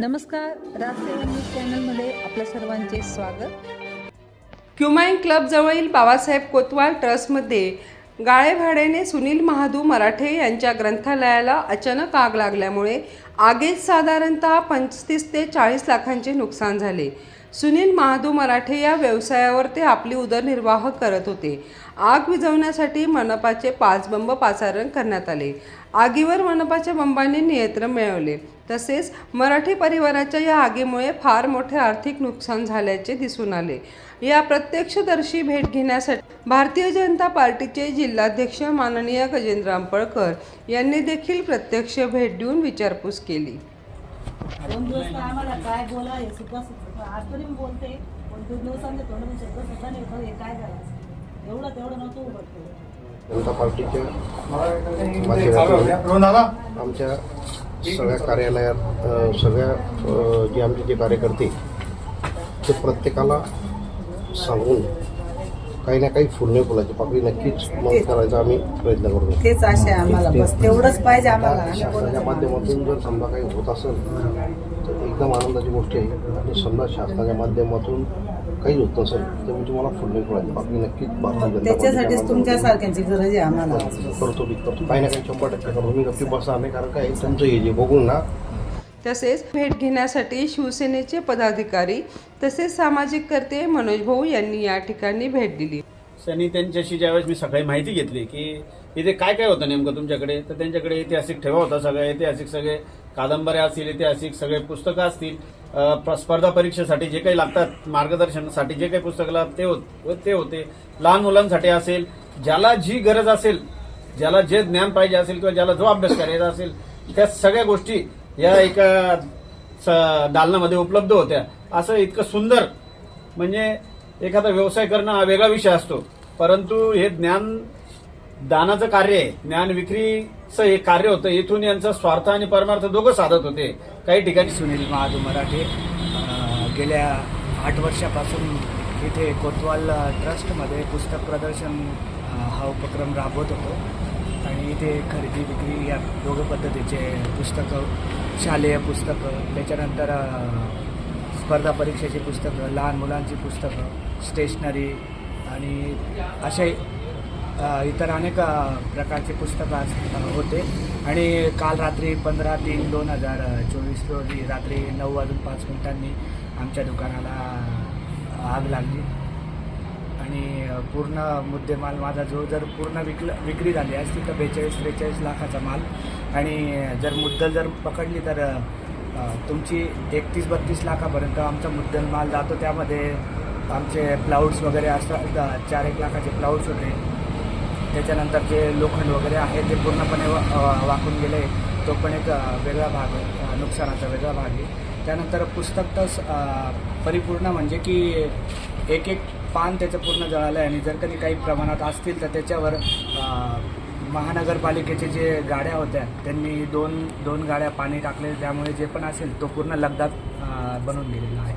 नमस्कार राजसेवा न्यूज चॅनलमध्ये आपल्या सर्वांचे स्वागत. क्युमाईन क्लब जवळील बाबासाहेब कोतवाल ट्रस्टमध्ये गाळे भाड्याने सुनील महादू मराठे यांच्या ग्रंथालयाला अचानक आग लागल्यामुळे आगीत साधारणतः पंचतीस ते चाळीस लाखांचे नुकसान झाले. सुनील महादू मराठे या व्यवसायावर ते आपली उदरनिर्वाह करत होते. आग विझवण्यासाठी मनपाचे पाच बंब पाचारण करण्यात आले. आगीवर मनपाच्या बंबांनी नियंत्रण मिळवले. तसेच मराठी परिवाराच्या या आगीमुळे फार मोठे आर्थिक नुकसान झाल्याचे दिसून आले. या प्रत्यक्षदर्शी भेट घेण्यासाठी भारतीय जनता पार्टीचे जिल्हाध्यक्ष माननीय गजेंद्र आंपळकर यांनी देखील प्रत्यक्ष भेट देऊन विचारपूस केली. दोन दिवस काय आम्हाला काय बोला हे सुद्धा. आज तरी मी बोलते पण दोन दिवसांनी शब्द सुद्धा नाही उठत. हे काय करायचं एवढं तेवढं नव्हतं उघडतो जनता पार्टीच्या आमच्या सगळ्या कार्यालयात सगळ्या जे आमचे जे कार्यकर्ते ते प्रत्येकाला सांगून काही ना काही फुलणे फुलाची. पाकळी नक्कीच मदत करायचा आम्ही प्रयत्न करतो. तेच आशा आहे आम्हाला. बस तेवढंच पाहिजे आम्हाला. आता आम्ही शासनाच्या माध्यमातून जर समजा काही होत असेल तर एकदम आनंदाची गोष्ट आहे. आणि समजा शासनाच्या माध्यमातून काही होत नसेल तर मी तुम्हाला फुलणे फुलाची पाकळी नक्कीच भारतीय जनता त्याच्यासाठीच पार्टीच्या तुमच्या सारख्यांची गरज आहे आम्हाला. करतो मी करतो. काही ना काही शंभर टक्के करतो. मी गप्पी बसा नाही कारण काय तुमचं हे जे बघून ना तसेच भेट घेण्यासाठी शिवसेनेचे पदाधिकारी तसेच सामाजिक कर्ते मनोज भाऊ यांनी या ठिकाणी भेट दिली. त्यांनी त्यांच्याशी ज्यावेळेस मी सकाळी माहिती घेतली की इथे काय काय होतं नेमकं तुमच्याकडे? तर त्यांच्याकडे ऐतिहासिक ठेवा होता सगळे ऐतिहासिक सगळे कादंबऱ्या असतील ऐतिहासिक सगळे पुस्तकं असतील. स्पर्धा परीक्षेसाठी जे काही लागतात मार्गदर्शनासाठी जे काही पुस्तकं लागतात ते होत ते होते. लहान मुलांसाठी असेल ज्याला जी गरज असेल ज्याला जे ज्ञान पाहिजे असेल किंवा ज्याला जो अभ्यास करायचा असेल त्या सगळ्या गोष्टी या एका स- दालनामध्ये उपलब्ध होत्या. असं इतकं सुंदर म्हणजे एखादा व्यवसाय करणं हा वेगळा विषय असतो. परंतु हे ज्ञान दानाचं कार्य आहे. ज्ञान विक्रीचं हे कार्य होतं. इथून यांचा स्वार्थ आणि परमार्थ दोघं साधत होते. काही ठिकाणी सुनील महाजू मराठे गेल्या आठ वर्षापासून इथे कोतवाल ट्रस्टमध्ये पुस्तक प्रदर्शन हा उपक्रम राबवत होतो. आणि इथे खरेदी विक्री या दोघं पद्धतीचे पुस्तकं शालेय पुस्तकं त्याच्यानंतर स्पर्धा परीक्षेची पुस्तकं लहान मुलांची पुस्तकं स्टेशनरी आणि असे इतर अनेक प्रकारचे पुस्तकं आज- होते. आणि काल रात्री पंधरा तीन दोन हजार चोवीस रोजी रात्री नऊ वाजून पाच मिनिटांनी आमच्या दुकानाला आग लागली. आणि पूर्ण मुद्देमाल माझा जो जर पूर्ण विकलं विक्री झाली असती तर बेचाळीस त्रेचाळीस लाखाचा माल. आणि जर मुद्दल जर पकडली तर तुमची एकतीस बत्तीस लाखापर्यंत आमचा मुद्दल माल जातो. त्यामध्ये आमचे प्लाउड्स वगैरे असतात चार एक लाखाचे प्लाउड्स होते. त्याच्यानंतर जे लोखंड वगैरे आहे ते पूर्णपणे वाकून गेले. तो पण एक वेगळा भाग नुकसानाचा वेगळा भाग आहे. त्यानंतर पुस्तक तर परिपूर्ण म्हणजे की एक एक पान त्याचं पूर्ण जळालं आहे. आणि जर कधी काही प्रमाणात असतील तर त्याच्यावर महानगरपालिकेचे जे गाड्या होत्या त्यांनी दोन दोन गाड्या पाणी टाकले. त्यामुळे जे पण असेल तो पूर्ण लगदात बनून गेलेला आहे.